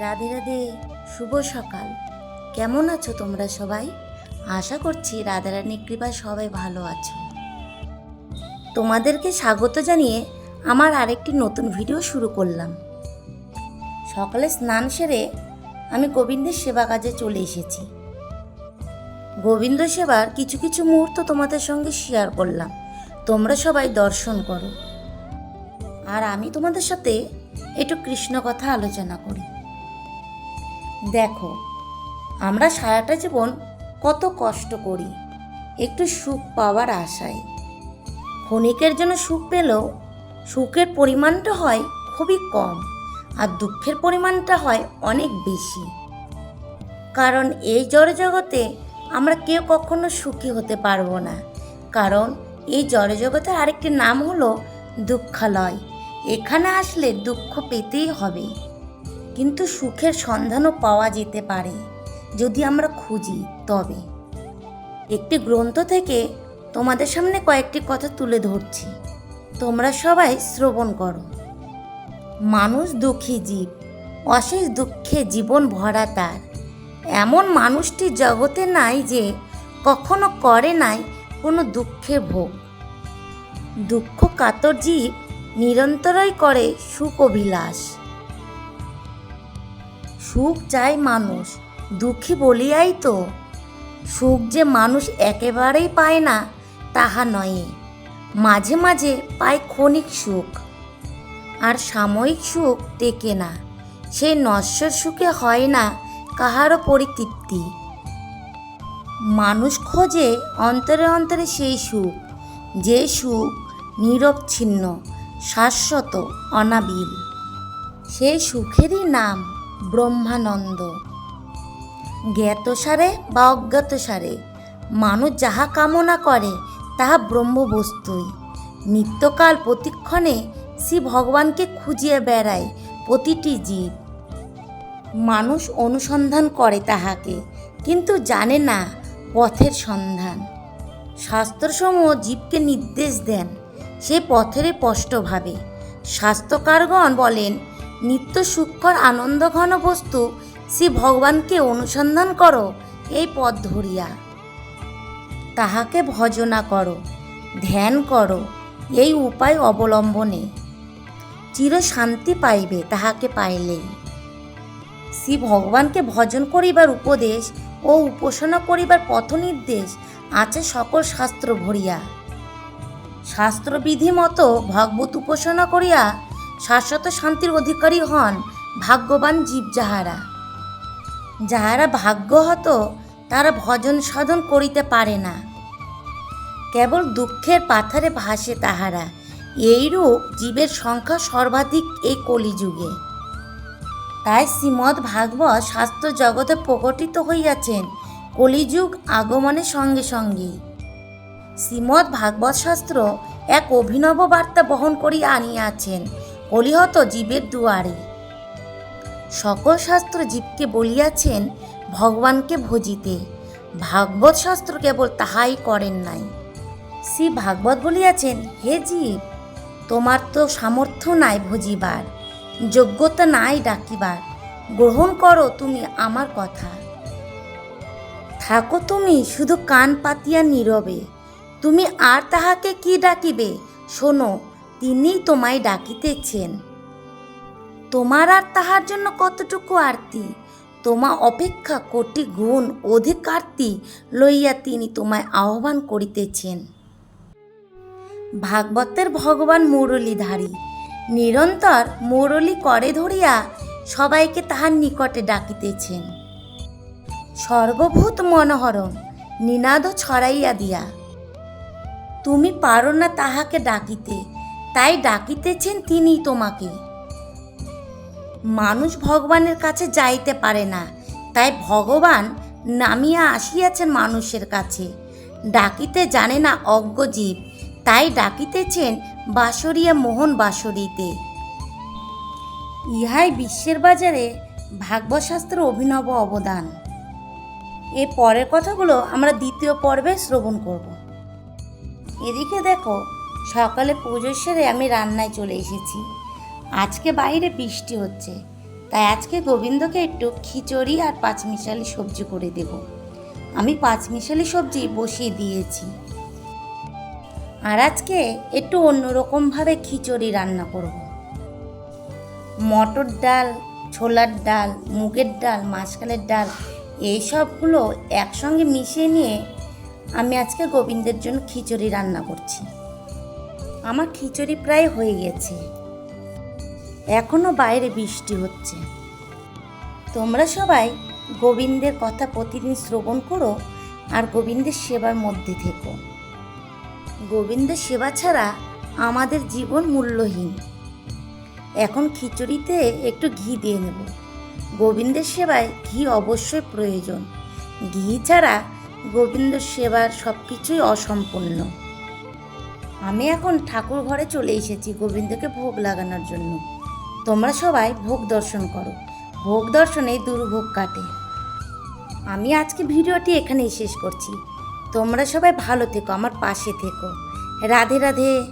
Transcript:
রাধে রাধে, শুভ সকাল। কেমন আছো তোমরা সবাই? আশা করছি রাধারানীর কৃপায় সবাই ভালো আছো। তোমাদেরকে স্বাগত জানিয়ে আমার আরেকটি নতুন ভিডিও শুরু করলাম। সকালে স্নান সেরে আমি গোবিন্দের সেবা কাজে চলে এসেছি। গোবিন্দ সেবার কিছু কিছু মুহূর্ত তোমাদের সঙ্গে শেয়ার করলাম। তোমরা সবাই দর্শন করো। আর আমি তোমাদের সাথে একটু কৃষ্ণ কথা আলোচনা করি। দেখো, আমরা সারাটা জীবন কত কষ্ট করি, একটু সুখ পাওয়ার আশায়। ক্ষণিকের জন্য সুখ পেলেও সুখের পরিমাণটা হয় খুবই কম, আর দুঃখের পরিমাণটা হয় অনেক বেশি। কারণ এই জড় জগতে আমরা কেউ কখনো সুখী হতে পারব না। কারণ এই জড় জগতের আরেকটি নাম হলো দুঃখালয়। এখানে আসলে দুঃখ পেতেই হবে। কিন্তু সুখের সন্ধানও পাওয়া যেতে পারে, যদি আমরা খুঁজি তবে। একটি গ্রন্থ থেকে তোমাদের সামনে কয়েকটি কথা তুলে ধরছি। তোমরা সবাই শ্রবণ করো। মানুষ দুঃখী জীব, অশেষ দুঃখে জীবন ভরা তার। এমন মানুষটি জগতে নাই যে কখনো করে নাই কোনো দুঃখে ভোগ। দুঃখ কাতর জীব নিরন্তরই করে সুখ অভিলাষ। সুখ চায় মানুষ, দুঃখী বলিয়াই তো। সুখ যে মানুষ একেবারেই পায় না, তাহা নয় মাঝে মাঝে পায় ক্ষণিক সুখ। আর সাময়িক সুখ টেকে না। সেই নশ্বর সুখে হয় না, কাহারও পরিতৃপ্তি। মানুষ খোঁজে অন্তরে অন্তরে সেই সুখ, যে সুখ নিরবচ্ছিন্ন, শাশ্বত, অনাবিল। সেই সুখেরই নাম। ব্রহ্মানন্দ। জ্ঞাতসারে বা অজ্ঞাতসারে, মানুষ যাহা কামনা করে, তাহা ব্রহ্মবস্তুই। নিত্যকাল প্রতিক্ষণে শ্রী ভগবানকে খুঁজিয়ে বেড়ায় প্রতিটি জীব। মানুষ অনুসন্ধান করে তাহাকে, কিন্তু জানে না পথের সন্ধান। শাস্ত্রসমূহ জীবকে নির্দেশ দেন, সে পথেরে স্পষ্টভাবে শাস্ত্রকারগণ বলেন নিত্য সূক্ষ্মর আনন্দঘন বস্তু শ্রী ভগবানকে অনুসন্ধান করো এই পথ ধরিয়া। তাহাকে ভজনা করো, ধ্যান করো, এই উপায় অবলম্বনে। চির শান্তি পাইবে তাহাকে পাইলেই। শ্রী ভগবানকে ভজন করিবার উপদেশ ও উপাসনা করিবার পথ নির্দেশ আছে সকল শাস্ত্র ভরিয়া। শাস্ত্রবিধি মতো ভগবত উপাসনা করিয়া শাশ্বত শান্তির অধিকারী হন ভাগ্যবান জীব যাহারা। যাহারা ভাগ্য ভাগ্যহত, তারা ভজন সাধন করিতে পারে না। কেবল দুঃখের পাথারে ভাসে তাহারা। এইরূপ জীবের সংখ্যা সর্বাধিক এই কলিযুগে। তাই শ্রীমৎ ভাগবত শাস্ত্র জগতে প্রকটিত হইয়াছেন কলিযুগ আগমনের সঙ্গে সঙ্গে শ্রীমৎ ভাগবত শাস্ত্র এক অভিনব বার্তা বহন করিয়া আনিয়াছেন কলিহত জীবের দুয়ারে। সকল শাস্ত্র জীবকে বলিয়াছেন ভগবানকে ভজিতে। ভাগবত শাস্ত্র কেবল তাহাই করেন নাই। শ্রী ভাগবত বলিয়াছেন, হে জীব, তোমার তো সামর্থ্য নাই ভজিবার, যোগ্যতা নাই ডাকিবার। গ্রহণ করো তুমি আমার কথা। থাকো তুমি শুধু কান পাতিয়া নীরবে। তুমি আর তাহাকে কি ডাকিবে? শোনো তিনিই তোমায় ডাকিতেছেন। তোমার আর তাহার জন্য কতটুকু আরতি? তোমা অপেক্ষা কোটি গুণ অধিক আরতি লইয়া তিনি তোমায় আহ্বান করিতেছেন। ভাগবতের ভগবান মুরলীধারী, নিরন্তর মুরলী করে ধরিয়া সবাইকে তাহার নিকটে ডাকিতেছেন। সর্বভূত মনোহরণ, নিনাদ ছড়াইয়া দিয়া, তুমি পারো না তাহাকে ডাকিতে তাই ডাকিতেছেন তিনি তোমাকে। মানুষ ভগবানের কাছে যাইতে পারে না, তাই ভগবান নামিয়া আসিয়াছেন মানুষের কাছে। ডাকিতে জানে না অজ্ঞ জীব তাই ডাকিতেছেন বাসরিয়া মোহন বাসরিতে ইহাই বিশ্বের বাজারে ভাগবত শাস্ত্রের অভিনব অবদান। এর পরের কথাগুলো আমরা দ্বিতীয় পর্বে শ্রবণ করব। এদিকে দেখো সকালে পুজো সেরে আমি রান্নায় চলে এসেছি। আজকে বাইরে বৃষ্টি হচ্ছে, তাই আজকে গোবিন্দকে একটু খিচুড়ি আর পাঁচমিশালি সবজি করে দেব। আমি পাঁচমিশালি সবজি বসিয়ে দিয়েছি। আর আজকে একটু অন্যরকমভাবে খিচুড়ি রান্না করব। মটর ডাল, ছোলার ডাল, মুগের ডাল, মাসকালের ডাল, এই সবগুলো একসঙ্গে মিশিয়ে নিয়ে আমি আজকে গোবিন্দের জন্য খিচুড়ি রান্না করছি। আমার খিচুড়ি প্রায় হয়ে গেছে। এখনও বাইরে বৃষ্টি হচ্ছে। তোমরা সবাই গোবিন্দের কথা প্রতিদিন শ্রবণ করো আর গোবিন্দের সেবার মধ্যে থেকো। গোবিন্দের সেবা ছাড়া আমাদের জীবন মূল্যহীন। এখন খিচুড়িতে একটু ঘি দিয়ে নেব। গোবিন্দের সেবায় ঘি অবশ্যই প্রয়োজন। ঘি ছাড়া গোবিন্দ সেবার সব কিছুই অসম্পূর্ণ। আমি এখন ঠাকুর ঘরে চলে এসেছি গোবিন্দকে ভোগ লাগানোর জন্য। তোমরা সবাই ভোগ দর্শন করো। ভোগ দর্শনে দুর্ভোগ কাটে। আমি আজকে ভিডিওটি এখানেই শেষ করছি। তোমরা সবাই ভালো থেকো, আমার পাশে থেকো। রাধে রাধে।